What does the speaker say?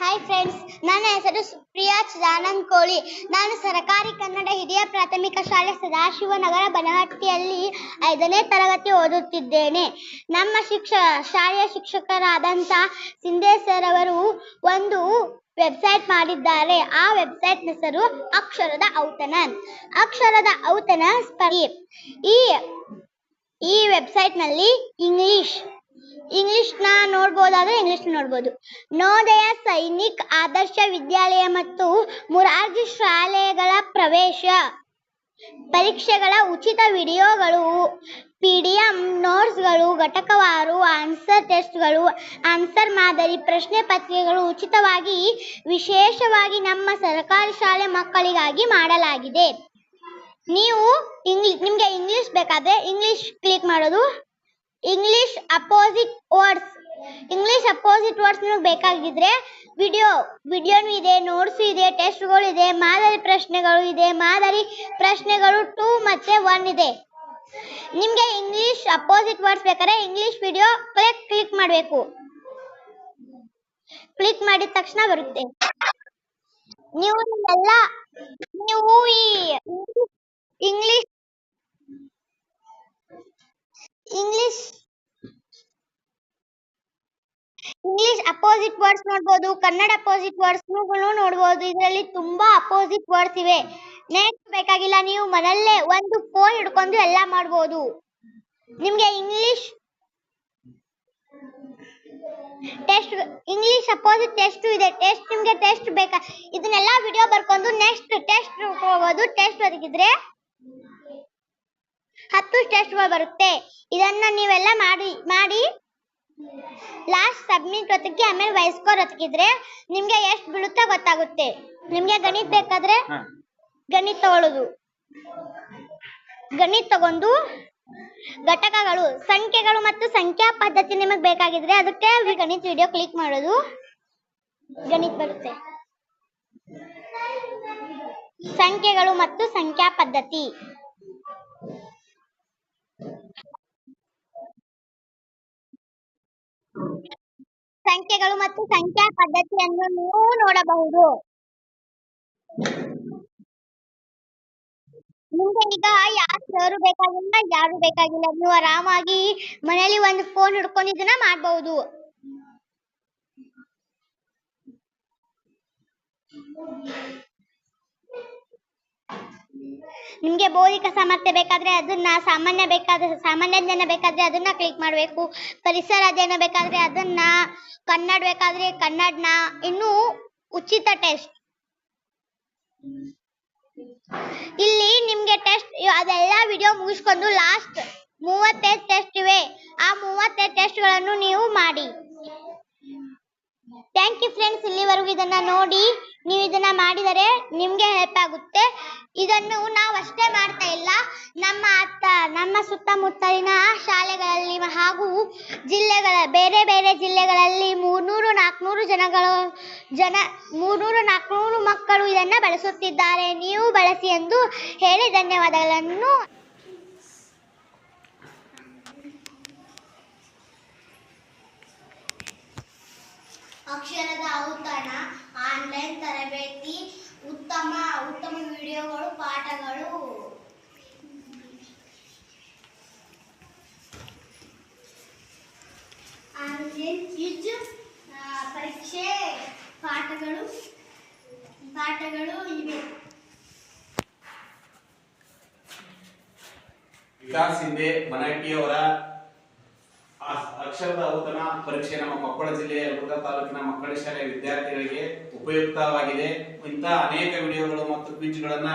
Hi friends ನನ್ನ ಹೆಸರು ಸುಪ್ರಿಯಾ ಚಿದಾನಂದ್ ಕೋಳಿ ನಾನು ಸರಕಾರಿ ಕನ್ನಡ ಹಿರಿಯ ಪ್ರಾಥಮಿಕ ಶಾಲೆ ಸದಾಶಿವನಗರ ಬನಹಟ್ಟಿಯಲ್ಲಿ ಐದನೇ ತರಗತಿ ಓದುತ್ತಿದ್ದೇನೆ. ನಮ್ಮ ಶಿಕ್ಷ, ಶಾಲೆಯ ಶಿಕ್ಷಕರಾದಂಥ ಸಿಂಧೆ ಸರ್ ಅವರು ಒಂದು ವೆಬ್ಸೈಟ್ ಮಾಡಿದ್ದಾರೆ. ಆ ವೆಬ್ಸೈಟ್ ಹೆಸರು ಅಕ್ಷರದ ಔತಣ ಅಕ್ಷರದ ಔತಣ ಸ್ಪರ್ಧೆ. ಈ ಈ ವೆಬ್ಸೈಟ್ನಲ್ಲಿ ಇಂಗ್ಲಿಷ್ ಇಂಗ್ಲಿಷ್ನ ನೋಡ್ಬೋದಾದ್ರೆ ಇಂಗ್ಲಿಷ್ ನೋಡ್ಬೋದು. ನವೋದಯ ಸೈನಿಕ್ ಆದರ್ಶ ವಿದ್ಯಾಲಯ ಮತ್ತು ಮುರಾರ್ಜಿ ಶಾಲೆಗಳ ಪ್ರವೇಶ. ಪರೀಕ್ಷೆಗಳ ಉಚಿತ ವಿಡಿಯೋಗಳು, ಪಿ ಡಿ ಎಂ ನೋಟ್ಸ್ಗಳು, ಘಟಕವಾರು, ಆನ್ಸರ್ ಟೆಸ್ಟ್ಗಳು, ಆನ್ಸರ್ ಮಾದರಿ, ಪ್ರಶ್ನೆ ಪತ್ರಿಕೆಗಳು ಉಚಿತವಾಗಿ, ವಿಶೇಷವಾಗಿ ನಮ್ಮ ಸರ್ಕಾರಿ ಶಾಲೆ ಮಕ್ಕಳಿಗಾಗಿ ಮಾಡಲಾಗಿದೆ. ನೀವು ಇಂಗ್ಲಿ ನಿಮಗೆ ಇಂಗ್ಲಿಷ್ ಬೇಕಾದರೆ ಇಂಗ್ಲಿಷ್ ಕ್ಲಿಕ್ ಮಾಡೋದು English opposite words English opposite words ನಿಮಗೆ ಬೇಕಾಗಿದ್ರೆ ವಿಡಿಯೋ ವಿಡಿಯೋನು ಇದೆ ನೋಟ್ಸು ಇದೆ ಟೆಸ್ಟ್ಗಳು ಇದೆ, ಮಾದರಿ ಪ್ರಶ್ನೆಗಳು ಇದೆ, ಮಾದರಿ ಪ್ರಶ್ನೆಗಳು ಟೂ ಮತ್ತೆ ಒನ್ ಇದೆ. ನಿಮಗೆ ಇಂಗ್ಲಿಷ್ ಅಪೋಸಿಟ್ ವರ್ಡ್ಸ್ ಬೇಕಾದ್ರೆ ಇಂಗ್ಲಿಷ್ ವಿಡಿಯೋ ಕ್ಲಿಕ್ ಮಾಡಬೇಕು. ಕ್ಲಿಕ್ ಮಾಡಿದ ತಕ್ಷಣ ಬರುತ್ತೆ. ನೀವು ಎಲ್ಲ, ನೀವು ಈ ಇಂಗ್ಲಿಷ್ ಅಪೋಸಿಟ್ ವರ್ಡ್ಸ್ ನೋಡಬಹುದು ಕನ್ನಡ ಅಪೋಸಿಟ್ ವರ್ಡ್ಸ್ ನೋಡ್ಬೋದು, ಇದರಲ್ಲಿ ತುಂಬಾ ಅಪೋಸಿಟ್ ವರ್ಡ್ಸ್ ಇವೆ. ನೆಕ್ಸ್ಟ್ ಬೇಕಾಗಿಲ್ಲ, ನೀವು ಮನೆಯಲ್ಲೇ ಒಂದು ಫೋನ್ ಹಿಡ್ಕೊಂಡು ಎಲ್ಲ ಮಾಡ್ಬೋದು. ನಿಮ್ಗೆ English test English opposite test ಇದೆ. ಟೆಸ್ಟ್ ನಿಮ್ಗೆ ಟೆಸ್ಟ್ ಬೇಕಾ? ಇದನ್ನೆಲ್ಲ ವಿಡಿಯೋ ಬರ್ಕೊಂಡು ನೆಕ್ಸ್ಟ್ ಟೆಸ್ಟ್ ಹೋಗೋದು ಟೆಸ್ಟ್ ಒದಗಿದ್ರೆ ಹತ್ತು ಟೆಸ್ಟ್ಗಳು ಬರುತ್ತೆ. ಇದನ್ನ ನೀವೆಲ್ಲ ಮಾಡಿ ಮಾಡಿ ಲಾಸ್ಟ್ ಸಬ್ಮಿಟ್ ಹೊತ್ತಿಗೆ ಆಮೇಲೆ ವಯಸ್ಕೋರ್ ಹೊತ್ತಿಗಿದ್ರೆ ನಿಮ್ಗೆ ಎಷ್ಟು ಬೀಳುತ್ತಾ ಗೊತ್ತಾಗುತ್ತೆ. ನಿಮ್ಗೆ ಗಣಿತ ಬೇಕಾದ್ರೆ ಗಣಿತ ತಗೊಳ್ಳೋದು ಗಣಿತ ತಗೊಂಡು ಘಟಕಗಳು ಸಂಖ್ಯೆಗಳು ಮತ್ತು ಸಂಖ್ಯಾ ಪದ್ಧತಿ ನಿಮಗೆ ಬೇಕಾಗಿದ್ರೆ ಅದಕ್ಕೆ ಗಣಿತ ವಿಡಿಯೋ ಕ್ಲಿಕ್ ಮಾಡೋದು. ಗಣಿತ ಬರುತ್ತೆ. ಸಂಖ್ಯೆಗಳು ಮತ್ತು ಸಂಖ್ಯಾ ಪದ್ಧತಿ. ಸಂಖ್ಯೆಗಳು ಮತ್ತು ಸಂಖ್ಯಾ ಪದ್ಧತಿಯನ್ನು ನೀವು ನೋಡಬಹುದು. ನಿಮ್ಗೆ ಈಗ ಯಾರು ಸರ್ ಬೇಕಾಗಿಲ್ಲ, ಯಾರು ಬೇಕಾಗಿಲ್ಲ. ನೀವು ಆರಾಮಾಗಿ ಮನೆಯಲ್ಲಿ ಒಂದು ಫೋನ್ ಹಿಡ್ಕೊಂಡು ಇದನ್ನ ಮಾಡಬಹುದು. ನಿಮ್ಗೆ ಬೌದ್ಧಿಕ ಸಾಮರ್ಥ್ಯ ಬೇಕಾದರೆ ಅದನ್ನ ಸಾಮಾನ್ಯ ಬೇಕಾದ್ರೆ ಸಾಮಾನ್ಯ ಜ್ಞಾನ ಬೇಕಾದರೆ ಅದನ್ನ ಕ್ಲಿಕ್ ಮಾಡಬೇಕು. ಪರಿಸರ ಅಧ್ಯಯನ ಬೇಕಾದರೆ ಅದನ್ನ, ಕನ್ನಡ ಬೇಕಾದರೆ ಕನ್ನಡನ, ಇನ್ನು ಉಚಿತ ಟೆಸ್ಟ್ ಇಲ್ಲಿ ನಿಮಗೆ ಟೆಸ್ಟ್ ಅದೆಲ್ಲ ವಿಡಿಯೋ ಮುಗಿಸ್ಕೊಂಡು ಲಾಸ್ಟ್ ಮೂವತ್ತೈದು ಟೆಸ್ಟ್ ಇವೆ. ಆ ಮೂವತ್ತೈದು ಟೆಸ್ಟ್ಗಳನ್ನು ನೀವು ಮಾಡಿ. ಥ್ಯಾಂಕ್ ಯು ಫ್ರೆಂಡ್ಸ್ ಇಲ್ಲಿವರೆಗೂ ಇದನ್ನ ನೋಡಿ ನೀವು ಇದನ್ನ ಮಾಡಿದರೆ ನಿಮಗೆ ಹೆಲ್ಪ್ ಆಗುತ್ತೆ. ಇದನ್ನು ನಾವು ಅಷ್ಟೇ ಮಾಡ್ತಾ ಇಲ್ಲ. ನಮ್ಮ ಅತ್ತ, ನಮ್ಮ ಸುತ್ತಮುತ್ತಲಿನ ಶಾಲೆಗಳಲ್ಲಿ ಹಾಗೂ ಜಿಲ್ಲೆಗಳ, ಬೇರೆ ಬೇರೆ ಜಿಲ್ಲೆಗಳಲ್ಲಿ ಮೂರ್ನೂರು ನಾಲ್ಕುನೂರು ಜನಗಳು, ಜನ, ಮೂರ್ನೂರು ನಾಲ್ಕುನೂರು ಮಕ್ಕಳು ಇದನ್ನ ಬಳಸುತ್ತಿದ್ದಾರೆ. ನೀವು ಬಳಸಿ ಎಂದು ಹೇಳಿ ಧನ್ಯವಾದಗಳನ್ನು. ಅಕ್ಷರದ ಔತಣ, ಆನ್ಲೈನ್ ತರಬೇತಿ, ಉತ್ತಮ ಉತ್ತಮ ವಿಡಿಯೋಗಳು, ಪಾಠಗಳು. ಆನ್ಲೈನ್ ಕ್ವಿಜ್ ಪರೀಕ್ಷೆ, ಪಾಠಗಳು ಪಾಠಗಳು ಇವೆ. ವಿಕಾಸ್ ಹಿಂದೆ ಮನಹಟ್ಟಿಯವರ ಆ- ಅಕ್ಷರದ ಔತಣ ಪರೀಕ್ಷೆ ನಮ್ಮ ಕೊಪ್ಪಳ ಜಿಲ್ಲೆಯ ಯಲಬುರ್ಗಾ ತಾಲೂಕಿನ ಮಕ್ಕಳ ಶಾಲೆಯ ವಿದ್ಯಾರ್ಥಿಗಳಿಗೆ ಉಪಯುಕ್ತವಾಗಿದೆ. ಇಂತಹ ಅನೇಕ ವಿಡಿಯೋಗಳು ಮತ್ತು ಕ್ವಿಜ್ಗಳನ್ನ